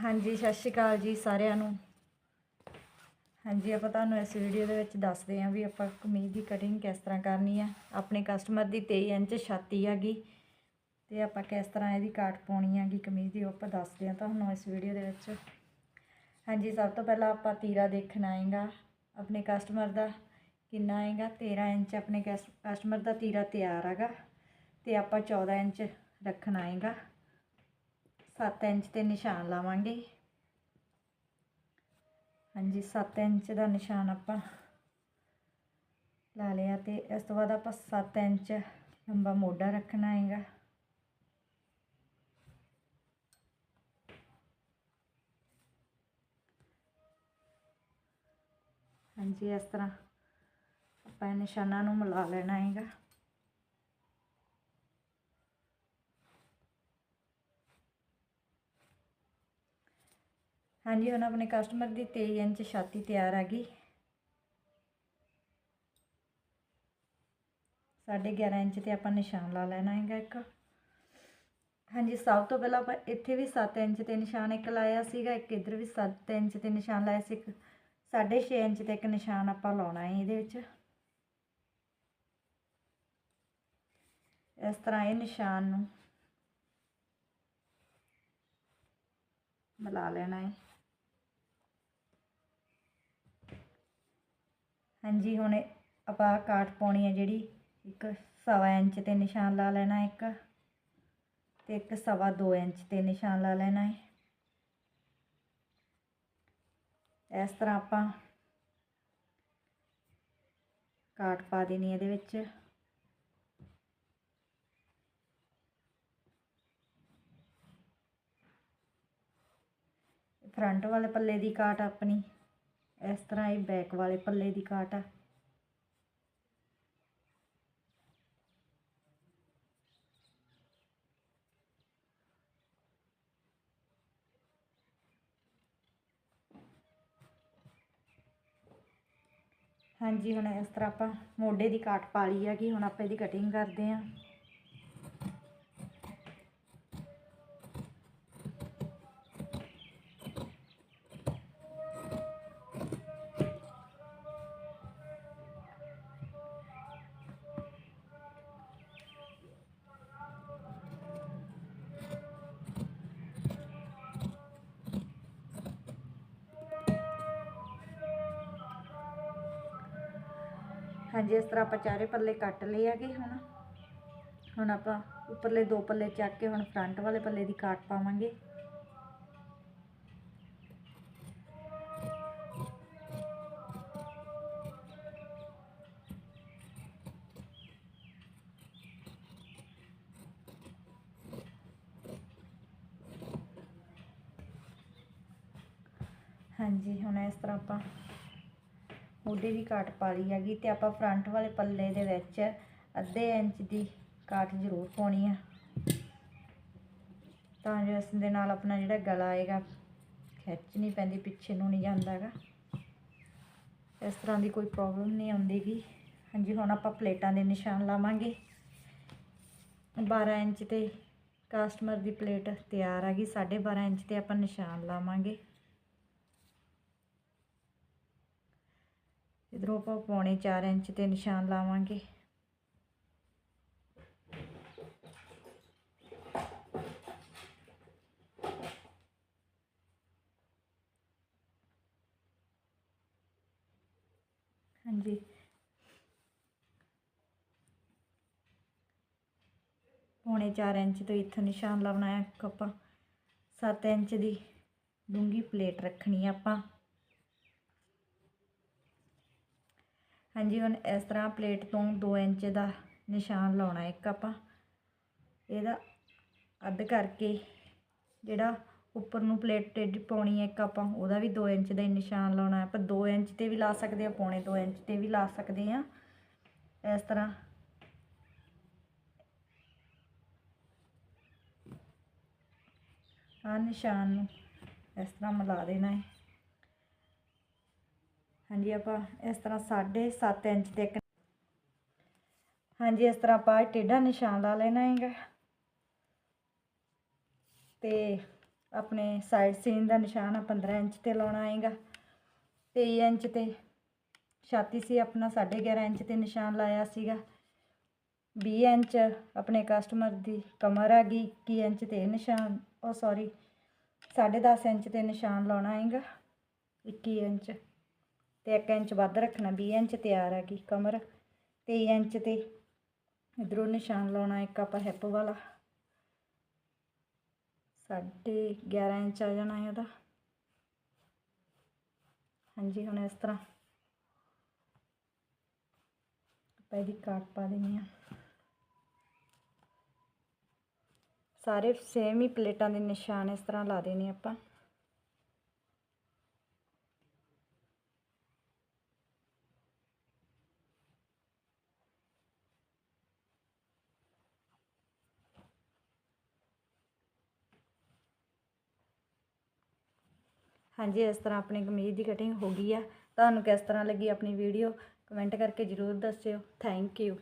ਹਾਂਜੀ, ਸਤਿ ਸ਼੍ਰੀ ਅਕਾਲ ਜੀ ਸਾਰਿਆਂ ਨੂੰ। ਹਾਂਜੀ, ਆਪਾਂ ਤੁਹਾਨੂੰ ਇਸ ਵੀਡੀਓ ਦੇ ਵਿੱਚ ਦੱਸਦੇ ਹਾਂ ਵੀ ਆਪਾਂ ਕਮੀਜ਼ ਦੀ ਕਟਿੰਗ ਕਿਸ ਤਰ੍ਹਾਂ ਕਰਨੀ ਆ। ਆਪਣੇ ਕਸਟਮਰ ਦੀ 23 ਇੰਚ ਛਾਤੀ ਹੈਗੀ ਤੇ ਆਪਾਂ ਕਿਸ ਤਰ੍ਹਾਂ ਇਹਦੀ ਕਾਟ ਪਾਉਣੀ ਹੈਗੀ ਕਮੀਜ਼ ਦੀ ਉਹ ਆਪਾਂ ਦੱਸਦੇ ਹਾਂ ਤੁਹਾਨੂੰ ਇਸ ਵੀਡੀਓ ਦੇ ਵਿੱਚ। ਹਾਂਜੀ, ਸਭ ਤੋਂ ਪਹਿਲਾਂ ਆਪਾਂ ਤੀਰਾ ਦੇਖਣਾ ਆਏਗਾ ਆਪਣੇ ਕਸਟਮਰ ਦਾ ਕਿੰਨਾ ਆਏਗਾ 13 ਇੰਚ ਆਪਣੇ ਕਸਟਮਰ ਦਾ ਤੀਰਾ ਤਿਆਰ ਹੈਗਾ ਤੇ ਆਪਾਂ 14 ਇੰਚ ਰੱਖਣਾ ਆਏਗਾ 7 ਇੰਚ ਤੇ ਨਿਸ਼ਾਨ ਲਾਵਾਂਗੇ। ਹਾਂਜੀ 7 ਇੰਚ ਦਾ ਨਿਸ਼ਾਨ ਆਪਾਂ ਲਾ ਲਿਆ ਤੇ ਇਸ ਤੋਂ ਬਾਅਦ ਆਪਾਂ 7 ਇੰਚ ਲੰਬਾ ਮੋਢਾ ਰੱਖਣਾ ਹੈਗਾ। ਹਾਂਜੀ, ਇਸ ਤਰ੍ਹਾਂ ਆਪਾਂ ਇਹ ਨਿਸ਼ਾਨਾਂ ਨੂੰ ਮਿਲਾ ਲੈਣਾ ਹੈਗਾ। ਹਾਂਜੀ, ਹੁਣ ਆਪਣੇ ਕਸਟਮਰ ਦੀ 23 ਇੰਚ ਛਾਤੀ ਤਿਆਰ ਆ ਗਈ। ਸਾਢੇ 11 ਇੰਚ ਤੇ ਆਪਾਂ ਨਿਸ਼ਾਨ ਲਾ ਲੈਣਾ ਹੈਗਾ ਇੱਕ। ਹਾਂਜੀ, ਸਭ ਤੋਂ ਪਹਿਲਾਂ ਆਪਾਂ ਇੱਥੇ ਵੀ 7 ਇੰਚ ਤੇ ਨਿਸ਼ਾਨ ਇੱਕ ਲਾਇਆ ਸੀਗਾ, ਇੱਕ ਇੱਧਰ ਵੀ 7 ਇੰਚ ਤੇ ਨਿਸ਼ਾਨ ਲਾਇਆ ਸੀ, ਇੱਕ 6.5 ਇੰਚ ਤੇ ਇੱਕ ਨਿਸ਼ਾਨ ਆਪਾਂ ਲਾਉਣਾ ਹੈ ਇਹਦੇ ਵਿੱਚ। ਇਸ ਤਰ੍ਹਾਂ ਇਹ ਨਿਸ਼ਾਨ ਨੂੰ ਮਿਲਾ ਲੈਣਾ ਹੈ। ਹਾਂਜੀ, ਹੁਣ ਆਪਾਂ ਕਾਟ ਪਾਉਣੀ ਹੈ ਜਿਹੜੀ ਇੱਕ ਸਵਾ ਇੰਚ ਤੇ ਨਿਸ਼ਾਨ ਲਾ ਲੈਣਾ ਇੱਕ ਤੇ ਇੱਕ ਸਵਾ 2 ਇੰਚ ਤੇ ਨਿਸ਼ਾਨ ਲਾ ਲੈਣਾ ਹੈ। ਇਸ ਤਰ੍ਹਾਂ ਆਪਾਂ ਕਾਟ ਪਾ ਦੇਣੀ ਇਹਦੇ ਵਿੱਚ। ਫਰੰਟ ਵਾਲੇ ਪੱਲੇ ਦੀ ਕਾਟ ਆਪਣੀ ਇਸ ਤਰ੍ਹਾਂ ਇਹ ਬੈਕ ਵਾਲੇ ਪੱਲੇ ਦੀ ਕਾਟ ਆ। ਹਾਂਜੀ, ਹੁਣ ਇਸ ਤਰ੍ਹਾਂ ਆਪਾਂ ਮੋਢੇ ਦੀ ਕਾਟ ਪਾ ਲਈ ਹੈਗੀ ਹੁਣ ਆਪਾਂ ਇਹਦੀ ਕਟਿੰਗ ਕਰਦੇ ਆਂ ਹਾਂਜੀ, ਇਸ ਤਰ੍ਹਾਂ ਆਪਾਂ ਚਾਰੇ ਪੱਲੇ ਕੱਟ ਲਏ ਹੈਗੇ ਹੁਣ। ਹੁਣ ਆਪਾਂ ਉੱਪਰਲੇ ਦੋ ਪੱਲੇ ਚੱਕ ਕੇ ਹੁਣ ਫਰੰਟ ਵਾਲੇ ਪੱਲੇ ਦੀ ਕਾਟ ਪਾਵਾਂਗੇ। ਹਾਂਜੀ, ਹੁਣ ਇਸ ਤਰ੍ਹਾਂ ਆਪਾਂ ਮੋਢੇ ਦੀ ਕਾਟ ਪਾ ਲਈ ਹੈਗੀ ਤੇ ਆਪਾਂ ਫਰੰਟ ਵਾਲੇ ਪੱਲੇ ਦੇ ਵਿੱਚ ਅੱਧੇ ਇੰਚ ਦੀ ਕਾਟ ਜ਼ਰੂਰ ਪਾਉਣੀ ਆ। ਤਾਂ ਜੋ ਇਸ ਦੇ ਨਾਲ ਆਪਣਾ ਜਿਹੜਾ ਗਲਾ ਆਏਗਾ, ਖਿੱਚ ਨਹੀਂ ਪੈਂਦੀ, ਪਿੱਛੇ ਨੂੰ ਨਹੀਂ ਜਾਂਦਾ ਹੈਗਾ। ਇਸ ਤਰ੍ਹਾਂ ਦੀ ਕੋਈ ਪ੍ਰੋਬਲਮ ਨਹੀਂ ਆਉਂਦੀਗੀ। ਹਾਂਜੀ, ਹੁਣ ਆਪਾਂ ਪਲੇਟਾਂ ਦੇ ਨਿਸ਼ਾਨ ਲਾਵਾਂਗੇ। 12 ਇੰਚ ਤੇ ਕਸਟਮਰ ਦੀ ਪਲੇਟ ਤਿਆਰ ਆ ਗਈ 12.5 ਇੰਚ ਤੇ ਆਪਾਂ ਨਿਸ਼ਾਨ ਲਾਵਾਂਗੇ। ਇਧਰੋਂ ਆਪਾਂ ਪੌਣੇ 4 ਇੰਚ ਤੇ ਨਿਸ਼ਾਨ ਲਾਵਾਂਗੇ। ਹਾਂਜੀ। ਪੌਣੇ 4 ਇੰਚ ਤੋਂ ਇੱਥੋਂ ਨਿਸ਼ਾਨ ਲਾਉਣਾ ਹੈ ਇੱਕ ਆਪਾਂ। 7 ਇੰਚ ਦੀ ਡੂੰਗੀ ਪਲੇਟ ਰੱਖਣੀ ਆਪਾਂ। ਹਾਂਜੀ, ਹੁਣ ਇਸ ਤਰ੍ਹਾਂ ਪਲੇਟ ਤੋਂ 2 ਇੰਚ ਦਾ ਨਿਸ਼ਾਨ ਲਾਉਣਾ ਇੱਕ ਆਪਾਂ। ਇਹਦਾ ਅੱਧ ਕਰਕੇ ਜਿਹੜਾ ਉੱਪਰ ਨੂੰ ਪਲੇਟ ਟੇਢੀ ਪਾਉਣੀ ਹੈ ਇੱਕ ਆਪਾਂ, ਉਹਦਾ ਵੀ 2 ਇੰਚ ਦਾ ਹੀ ਨਿਸ਼ਾਨ ਲਾਉਣਾ ਆਪਾਂ 2 ਇੰਚ ਤੇ ਵੀ ਲਾ ਸਕਦੇ ਆ ਪੌਣੇ 2 ਇੰਚ ਤੇ ਵੀ ਲਾ ਸਕਦੇ ਆ ਇਸ ਤਰ੍ਹਾਂ ਆ ਨਿਸ਼ਾਨ ਨੂੰ ਇਸ ਤਰ੍ਹਾਂ ਮਿਲਾ ਦੇਣਾ ਹੈ। ਹਾਂਜੀ, ਆਪਾਂ ਇਸ ਤਰ੍ਹਾਂ 7.5 ਇੰਚ ਤੇ ਇੱਕ ਹਾਂਜੀ, ਇਸ ਤਰ੍ਹਾਂ ਆਪਾਂ ਟੇਢਾ ਨਿਸ਼ਾਨ ਲਾ ਲੈਣਾ ਹੈਗਾ। ਤੇ ਆਪਣੇ ਸਾਈਡ ਸੀਨ ਦਾ ਨਿਸ਼ਾਨ ਆ 15 ਇੰਚ ਤੇ ਲਾਉਣਾ ਹੈਗਾ। 23 ਇੰਚ ਤੇ ਛਾਤੀ ਸੀ, ਆਪਣਾ 11.5 ਇੰਚ ਤੇ ਨਿਸ਼ਾਨ ਲਾਇਆ ਸੀਗਾ। 20 ਇੰਚ ਆਪਣੇ ਕਸਟਮਰ ਦੀ ਕਮਰ ਆ ਗਈ 21 ਇੰਚ ਤੇ ਨਿਸ਼ਾਨ, ਉਹ ਸੌਰੀ 10.5 ਇੰਚ ਤੇ ਨਿਸ਼ਾਨ ਲਾਉਣਾ ਹੈਗਾ 21 ਇੰਚ। ਤੇ 1 ਇੰਚ ਵੱਧ ਰੱਖਣਾ 20 ਇੰਚ ਤਿਆਰ ਆ ਗਈ ਕਮਰ 23 ਇੰਚ ਤੇ ਇਧਰੋਂ ਨਿਸ਼ਾਨ ਲਾਉਣਾ, ਇੱਕ ਆਪਾਂ ਹਿੱਪ ਵਾਲਾ। ਸਾਢੇ 11 ਇੰਚ ਆ ਜਾਣਾ ਉਹਦਾ ਹਾਂਜੀ, ਹੁਣ ਇਸ ਤਰ੍ਹਾਂ ਆਪਾਂ ਇਹਦੀ ਕਾਟ ਪਾ ਦੇਣੀ ਆ ਸਾਰੇ ਸੇਮ ਹੀ ਪਲੇਟਾਂ ਦੇ ਨਿਸ਼ਾਨ ਇਸ ਤਰ੍ਹਾਂ ਲਾ ਦੇਣੇ ਆਪਾਂ। ਹਾਂਜੀ, ਇਸ ਤਰ੍ਹਾਂ ਆਪਣੀ ਕਮੀਜ਼ ਦੀ ਕਟਿੰਗ ਹੋ ਗਈ ਆ। ਤੁਹਾਨੂੰ ਕਿਸ ਤਰ੍ਹਾਂ ਲੱਗੀ ਆਪਣੀ ਵੀਡੀਓ ਕਮੈਂਟ ਕਰਕੇ ਜ਼ਰੂਰ ਦੱਸਿਓ। Thank you